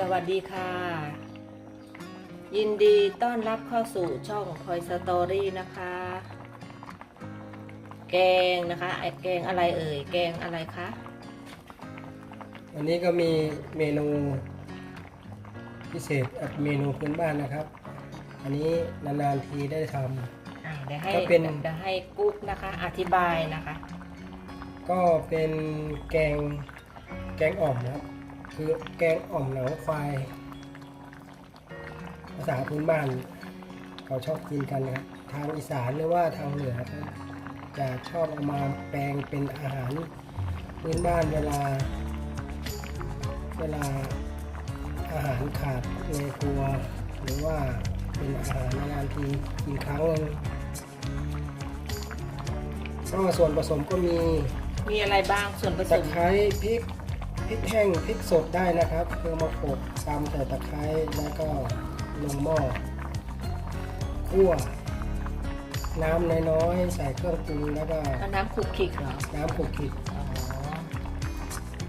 สวัสดีค่ะ ยินดีต้อนรับเข้าสู่ช่องพอยสตอรี่นะคะ แกงนะคะไอแกงอะไรเอ่ย แกงอะไรคะวันนี้ก็มีเมนูพิเศษอะเมนูพื้นบ้านนะครับ อันนี้นานๆทีได้ทอ่าเดี๋ยวให้ก็เป็นเดี๋ยวให้กุ๊กนะคะ อธิบายนะคะำก็เป็นแกงแกงอ่อมนะครับ คือแกงอ่อมหนังควาย ภาษาพื้นบ้านเขาชอบกินกันนะครับทางอีสานหรือว่าทางเหนือเขาจะชอบเอามาแปลงเป็นอาหารพื้นบ้านเวลา เวลาอาหารขาดในครัว หรือว่าเป็นอาหารนานๆทีกินครั้งหนึงก็ส่วนผสมก็มีมีอะไรบ้างส่วนผสตะมไคร้พริก พริกแห้งพริกสดได้นะครับเพื่อมาโขลกตำใส่ตะไคร้แล้วก็ลงหม้อคั่วน้ำน้อยๆใส่เครื่องปรุงแล้วก็ก็น้ำคลุกคลิกเหรอ น้ำขลุกขลิกอ๋อ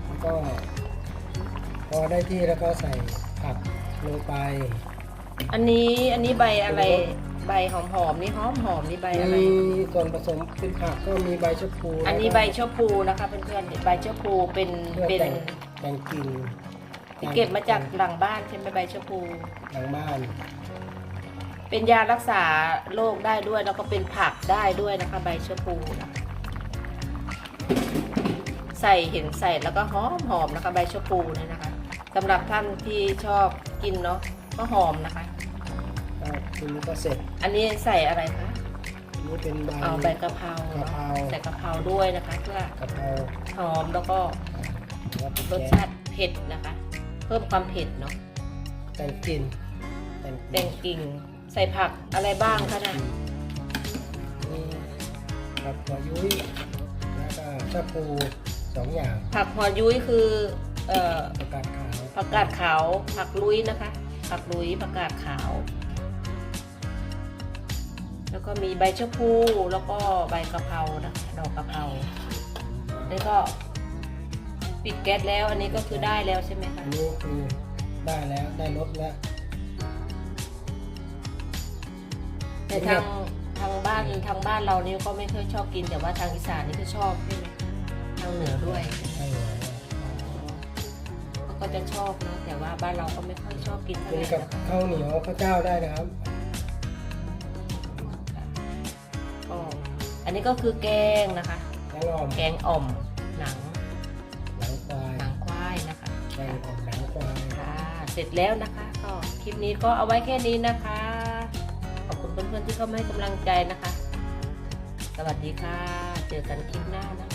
แล้วก็ พอได้ที่แล้วก็ใส่ผักลงไป อันนี้อันนี้ใบอะไร ใบหอมๆนี่หอมหอมๆนี่ใบอะไร มีส่วนผสมเป็นผักก็มีใบชะพูอันนี้แล้วใบก็ชะพูนะคะเพื่อนๆใบชะพูเป็นเพื่อเป็นแต่งแต่งกลิ่นที่เก็บมาจากหลังบ้านใช่ไหมใบชะพู หลังบ้าน เป็นยารักษาโรคได้ด้วยแล้วก็เป็นผักได้ด้วยนะคะ ใบชะพูนะคะใส่เห็นใส่แล้วก็หอมหอมนะคะ ใบชะพูเนี่ยนะคะสำหรับท่านที่ชอบกินเนาะก็หอมนะคะ ก็ทีนี้ก็เสร็จอันนี้ใส่อะไรคะอันนี้เป็นใบเอาใบกะเพรากะเพราใส่กะเพราด้วยนะคะ เพื่อกะเพราหอมแล้วก็แล้วก็รสชาติเผ็ดนะคะ เพิ่มความเผ็ดเนาะแต่งกลิ่นแต่งกแตลิ่นงกิ่งใส่ผักอะไรบ้างคะนะนี่ครับหัวยุ้ยแล้วก็ชะพูสองอย่างผักหัวยุ้ยคือเอ่อประกาศขาวผักกาดขาวผักลุยนะคะ ผักลุยผักกาดขาว แล้วก็มีใบชะพูแล้วก็ใบกะเพรานะคะดอกกะเพราแล้วก็ปิดแก๊สแล้ว อันนี้ก็คือได้แล้วใช่ไหมอัคะนนี้คือได้แล้วได้รสแล้วแต่ทางทางบ้านทางบ้านเรานี่ก็ไม่ค่อยชอบกิน แต่ว่าทางอีสานนี่ก็ชอบใช่ไหมทางเหนือด้วยใช่แล้วเขาก็จะชอบนะแต่ว่าบ้านเราก็ไม่ค่อยชอบกินเท่ากิไหนร่กับนะคะข้าวเหนียวข้าวเจ้าได้นะครับ อันนี้ก็คือแกงนะคะ แกงอ่อมแกงอ่อมหนังหนังควายหนังควายนะคะแกงอ่อมหนังควายค่ะเสร็จแล้วนะคะก็คลิปนี้ก็เอาไว้แค่นี้นะคะ ขอบคุณเพื่อนๆที่เข้ามาให้กำลังใจนะคะ สวัสดีค่ะ เจอกันคลิปหน้านะคะ